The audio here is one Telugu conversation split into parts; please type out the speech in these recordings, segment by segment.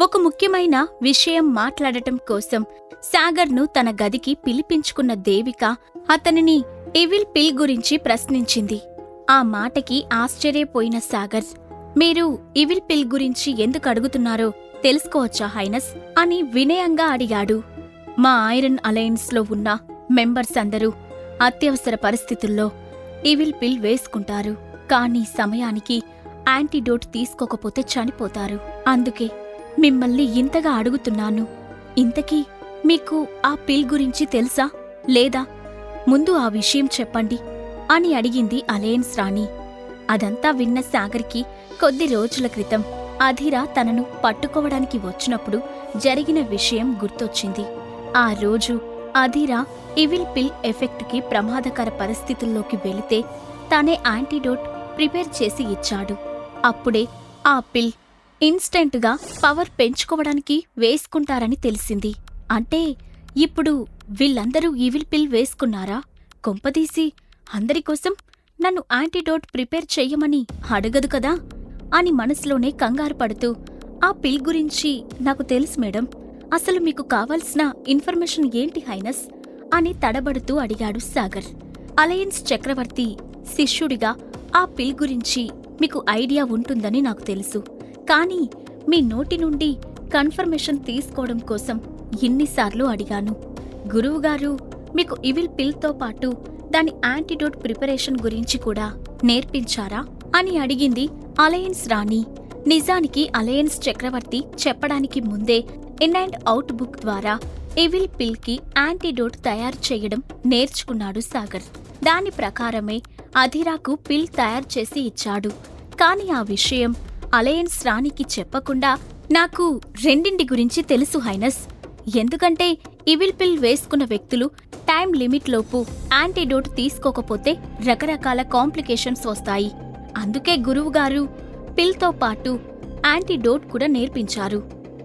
ఒక ముఖ్యమైన విషయం మాట్లాడటం కోసం సాగర్ను తన గదికి పిలిపించుకున్న దేవిక అతనిని ఇవిల్ పిల్ గురించి ప్రశ్నించింది. ఆ మాటకి ఆశ్చర్యపోయిన సాగర్ మీరు ఇవిల్ పిల్ గురించి ఎందుకు అడుగుతున్నారో తెలుసుకోవచ్చా హైనస్? అని వినయంగా అడిగాడు. మా ఐరన్ అలయన్స్లో ఉన్న మెంబర్స్ అందరూ అత్యవసర పరిస్థితుల్లో ఇవిల్ పిల్ వేసుకుంటారు. కానీ సమయానికి యాంటీడోట్ తీసుకోకపోతే చనిపోతారు. అందుకే మిమ్మల్ని ఇంతగా అడుగుతున్నాను. ఇంతకీ మీకు ఆ పిల్ గురించి తెలుసా? లేదా? ముందు ఆ విషయం చెప్పండి అని అడిగింది అలయన్స్ రాణి. అదంతా విన్న సాగర్కి కొద్ది రోజుల క్రితం అధిరా తనను పట్టుకోవడానికి వచ్చినప్పుడు జరిగిన విషయం గుర్తొచ్చింది. ఆ రోజు అధిరా ఇవిల్ పిల్ ఎఫెక్ట్కి ప్రమాదకర పరిస్థితుల్లోకి వెళితే తానే యాంటీడోట్ ప్రిపేర్ చేసి ఇచ్చాడు. అప్పుడే ఆ పిల్ ఇన్స్టెంట్గా పవర్ పెంచుకోవడానికి వేసుకుంటారని తెలిసింది. అంటే ఇప్పుడు వీళ్ళందరూ ఈవిల్ పిల్ వేసుకున్నారా? కొంపదీసి అందరికోసం నన్ను యాంటీడోట్ ప్రిపేర్ చెయ్యమని అడగదు కదా? అని మనసులోనే కంగారు పడుతూ ఆ పిల్ గురించి నాకు తెలుసు మేడం. అసలు మీకు కావాల్సిన ఇన్ఫర్మేషన్ ఏంటి హైనస్? అని తడబడుతూ అడిగాడు సాగర్. అలయన్స్ చక్రవర్తి శిష్యుడిగా ఆ పిల్ గురించి మీకు ఐడియా ఉంటుందని నాకు తెలుసు. కానీ మీ నోటి నుండి కన్ఫర్మేషన్ తీసుకోవడం కోసం ఎన్నిసార్లు అడిగాను. గురువుగారు మీకు ఇవిల్ పిల్తో పాటు దాని యాంటీడోట్ ప్రిపరేషన్ గురించి కూడా నేర్పించారా అని అడిగింది అలయన్స్ రాణి. నిజానికి అలయన్స్ చక్రవర్తి చెప్పడానికి ముందే ఇన్ అండ్ అవుట్ బుక్ ద్వారా ఇవిల్ పిల్కి యాంటీడోట్ తయారు చేయడం నేర్చుకున్నాడు సాగర్. దాని ప్రకారమే అధిరాకు పిల్ తయారు చేసి ఇచ్చాడు. కాని ఆ విషయం అలయన్స్ రాణికి చెప్పకుండా నాకు రెండింటి గురించి తెలుసు హైనస్. ఎందుకంటే ఇవిల్ పిల్ వేసుకున్న వ్యక్తులు టైం లిమిట్ లోపు యాంటీడోట్ తీసుకోకపోతే రకరకాల కాంప్లికేషన్స్ వస్తాయి. అందుకే గురువుగారు పిల్తో పాటు యాంటీడోట్ కూడా నేర్పించారు.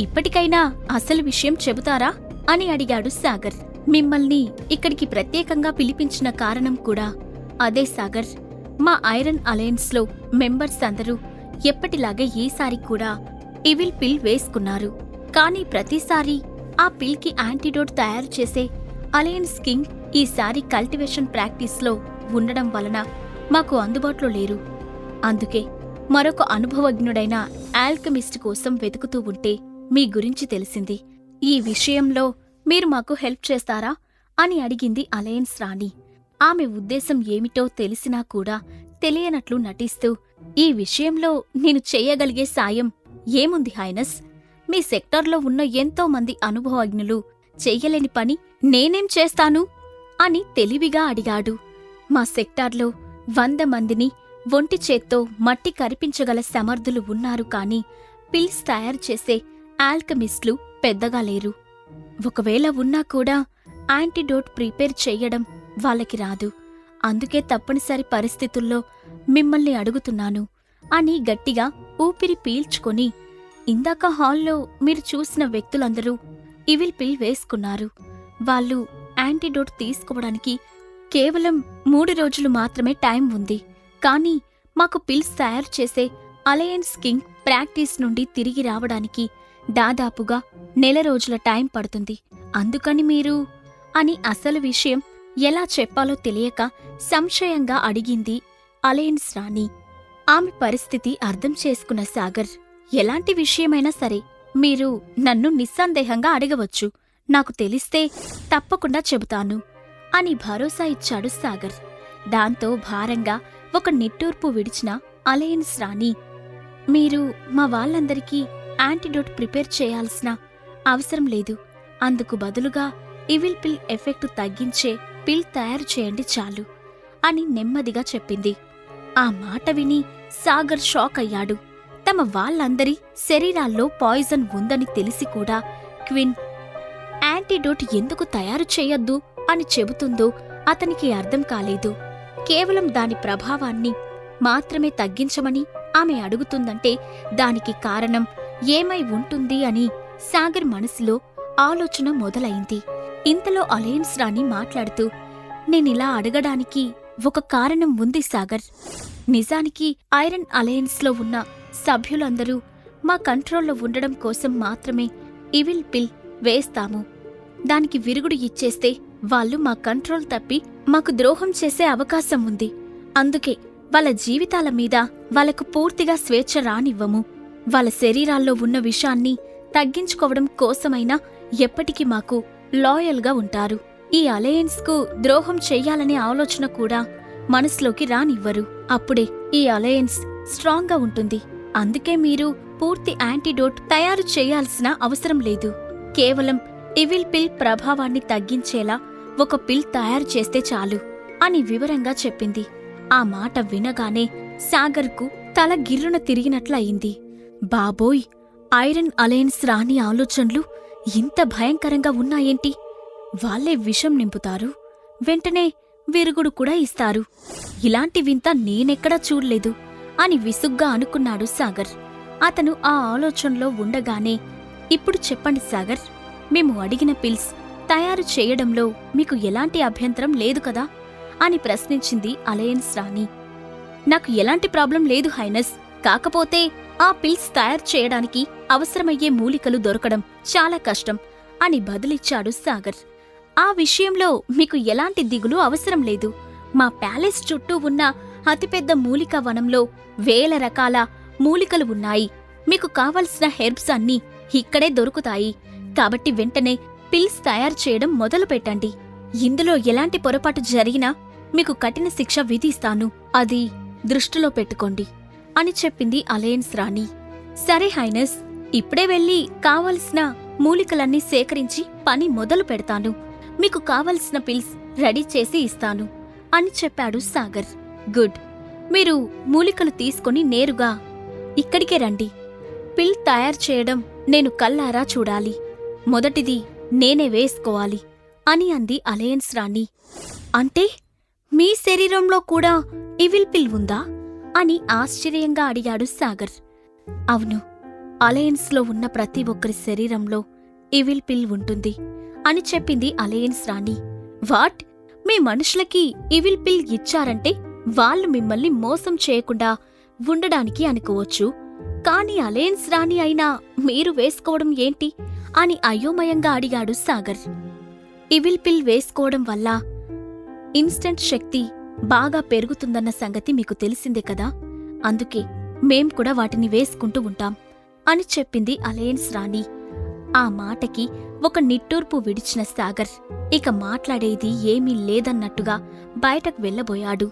ఇప్పటికైనా అసలు విషయం చెబుతారా అని అడిగాడు సాగర్. మిమ్మల్ని ఇక్కడికి ప్రత్యేకంగా పిలిపించిన కారణం కూడా అదే సాగర్. మా ఐరన్ అలయన్స్లో మెంబర్స్ అందరూ ఎప్పటిలాగే ఈసారి కూడా ఇవిల్ పిల్ వేసుకున్నారు. కానీ ప్రతిసారి ఆ పిల్కి యాంటీడోట్ తయారు చేసే అలయన్స్ కింగ్ ఈసారి కల్టివేషన్ ప్రాక్టీస్లో ఉండడం వలన మాకు అందుబాటులో లేరు. అందుకే మరొక అనుభవజ్ఞుడైన ఆల్కమిస్ట్ కోసం వెతుకుతూ ఉంటే మీ గురించి తెలిసింది. ఈ విషయంలో మీరు మాకు హెల్ప్ చేస్తారా? అని అడిగింది అలయన్స్ రాణి. ఆమె ఉద్దేశం ఏమిటో తెలిసినా కూడా తెలియనట్లు నటిస్తూ ఈ విషయంలో నేను చేయగలిగే సాయం ఏముంది హైనస్? మీ సెక్టార్లో ఉన్న ఎంతో మంది అనుభవజ్ఞులు చెయ్యలేని పని నేనేం చేస్తాను? అని తెలివిగా అడిగాడు. మా సెక్టార్లో వంద మందిని ఒంటి చేత్తో మట్టి కరిపించగల సమర్థులు ఉన్నారు కాని పిల్స్ తయారు చేసే ఆల్కమిస్ట్లు పెద్దగా లేరు. ఒకవేళ ఉన్నా కూడా యాంటీడోట్ ప్రిపేర్ చెయ్యడం వాళ్ళకి రాదు. అందుకే తప్పనిసరి పరిస్థితుల్లో మిమ్మల్ని అడుగుతున్నాను అని గట్టిగా ఊపిరి పీల్చుకొని ఇందాక హాల్లో మీరు చూసిన వ్యక్తులందరూ ఇవిల్ పిల్ వేసుకున్నారు. వాళ్ళు యాంటీడోట్ తీసుకోవడానికి కేవలం మూడు రోజులు మాత్రమే టైం ఉంది. కానీ మాకు పిల్స్ తయారు చేసే అలయన్స్ కింగ్ ప్రాక్టీస్ నుండి తిరిగి రావడానికి దాదాపుగా నెల రోజుల టైం పడుతుంది. అందుకని మీరు అని అసలు విషయం ఎలా చెప్పాలో తెలియక సంశయంగా అడిగింది అలయన్స్ రాణి. ఆమె పరిస్థితి అర్థం చేసుకున్న సాగర్ ఎలాంటి విషయమైనా సరే మీరు నన్ను నిస్సందేహంగా అడగవచ్చు నాకు తెలిస్తే తప్పకుండా చెబుతాను అని భరోసా ఇచ్చాడు సాగర్. దాంతో భారంగా ఒక నిట్టూర్పు విడిచిన అలయన్స్ రాణి మీరు మా వాళ్ళందరికీ యాంటీడోట్ ప్రిపేర్ చేయాల్సిన అవసరం లేదు అందుకు బదులుగా ఇవిల్ పిల్ ఎఫెక్ట్ తగ్గించే పిల్ తయారు చేయండి చాలు అని నెమ్మదిగా చెప్పింది. ఆ మాట విని సాగర్ షాక్ అయ్యాడు. తమ వాళ్ళందరి శరీరాల్లో పాయిజన్ ఉందని తెలిసి కూడా క్విన్ యాంటీడోట్ ఎందుకు తయారు చేయొద్దు? అని చెబుతుందో అతనికి అర్థం కాలేదు. కేవలం దాని ప్రభావాన్ని మాత్రమే తగ్గించమని ఆమె అడుగుతుందంటే దానికి కారణం ఏమై ఉంటుంది అని సాగర్ మనసులో ఆలోచన మొదలైంది. ఇంతలో అలయన్స్ రాణి మాట్లాడుతూ నేనిలా అడగడానికి ఒక కారణం ఉంది సాగర్. నిజానికి ఐరన్ అలయన్స్లో ఉన్న సభ్యులందరూ మా కంట్రోల్లో ఉండడం కోసం మాత్రమే ఇవిల్ పిల్ వేస్తాము. దానికి విరుగుడు ఇచ్చేస్తే వాళ్ళు మా కంట్రోల్ తప్పి మాకు ద్రోహం చేసే అవకాశం ఉంది. అందుకే వాళ్ళ జీవితాల మీద వాళ్ళకు పూర్తిగా స్వేచ్ఛ రానివ్వము. వాళ్ళ శరీరాల్లో ఉన్న విషాన్ని తగ్గించుకోవడం కోసమైనా ఎప్పటికీ మాకు లాయల్గా ఉంటారు. ఈ అలయన్స్కు ద్రోహం చెయ్యాలనే ఆలోచన కూడా మనసులోకి రానివ్వరు. అప్పుడే ఈ అలయన్స్ స్ట్రాంగ్గా ఉంటుంది. అందుకే మీరు పూర్తి యాంటీడోట్ తయారు చేయాల్సిన అవసరం లేదు. కేవలం ఇవిల్ పిల్ ప్రభావాన్ని తగ్గించేలా ఒక పిల్ తయారు చేస్తే చాలు అని వివరంగా చెప్పింది. ఆ మాట వినగానే సాగర్కు తల గిర్రున తిరిగినట్లయింది. బాబోయ్! ఐరన్ అలయన్స్ రాని ఆలోచనలు ఇంత భయంకరంగా ఉన్నాయేంటి? వాళ్ళే విషం నింపుతారు. వెంటనే విరుగుడు కూడా ఇస్తారు. ఇలాంటి వింత నేనెక్కడా చూడలేదు అని విసుగ్గా అనుకున్నాడు సాగర్. అతను ఆ ఆలోచనలో ఉండగానే ఇప్పుడు చెప్పండి సాగర్ మేము అడిగిన పిల్స్ తయారు చేయడంలో మీకు ఎలాంటి అభ్యంతరం లేదు కదా? అని ప్రశ్నించింది అలయన్స్ రాణి. నాకు ఎలాంటి ప్రాబ్లం లేదు హైనస్. కాకపోతే ఆ పిల్స్ తయారు చేయడానికి అవసరమయ్యే మూలికలు దొరకడం చాలా కష్టం అని బదులిచ్చాడు సాగర్. ఆ విషయంలో మీకు ఎలాంటి దిగులు అవసరం లేదు. మా ప్యాలెస్ చుట్టూ ఉన్న అతిపెద్ద మూలిక వనంలో వేల రకాల మూలికలు ఉన్నాయి. మీకు కావలసిన హెర్బ్స్ అన్నీ ఇక్కడే దొరుకుతాయి. కాబట్టి వెంటనే పిల్స్ తయారు చేయడం మొదలు పెట్టండి. ఇందులో ఎలాంటి పొరపాటు జరిగినా మీకు కఠిన శిక్ష విధిస్తాను. అది దృష్టిలో పెట్టుకోండి. అని చెప్పింది అలయన్స్ రాణి. సరే హైనస్ ఇప్పుడే వెళ్ళి కావలసిన మూలికలన్నీ సేకరించి పని మొదలు పెడతాను. మీకు కావలసిన పిల్స్ రెడీ చేసి ఇస్తాను అని చెప్పాడు సాగర్. గుడ్. మీరు మూలికలు తీసుకొని నేరుగా ఇక్కడికే రండి. పిల్ తయారు చేయడం నేను కల్లారా చూడాలి. మొదటిది నేనే వేసుకోవాలి అని అంది అలయన్స్ రాణి. అంటే మీ శరీరంలో కూడా ఇవిల్ పిల్ ఉందా? అని ఆశ్చర్యంగా అడిగాడు సాగర్. అవును అలయన్స్లో ఉన్న ప్రతి ఒక్కరి శరీరంలో ఇవిల్ పిల్ ఉంటుంది అని చెప్పింది అలయన్స్ రాణి. వాట్? మీ మనుషులకి ఇవిల్ పిల్ ఇచ్చారంటే వాళ్ళు మిమ్మల్ని మోసం చేయకుండా ఉండడానికి అనుకోవచ్చు. కాని అలయన్స్ రాణి అయినా మీరు వేసుకోవడం ఏంటి? అని అయోమయంగా అడిగాడు సాగర్. ఇవిల్ పిల్ వేసుకోవడం వల్ల ఇన్స్టంట్ శక్తి బాగా పెరుగుతుందన్న సంగతి మీకు తెలిసిందే కదా? అందుకే మేం కూడా వాటిని వేసుకుంటూ ఉంటాం అని చెప్పింది అలయన్స్ రాణి. ఆ మాటకి ఒక నిట్టూర్పు విడిచిన సాగర్ ఇక మాట్లాడేది ఏమీ లేదన్నట్టుగా బయటకు వెళ్ళబోయాడు.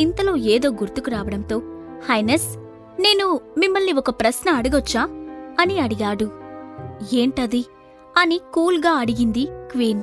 ఇంతలో ఏదో గుర్తుకు రావడంతో హైనస్ నేను మిమ్మల్ని ఒక ప్రశ్న అడగొచ్చా? అని అడిగాడు. ఏంటది? అని కూల్గా అడిగింది క్వీన్.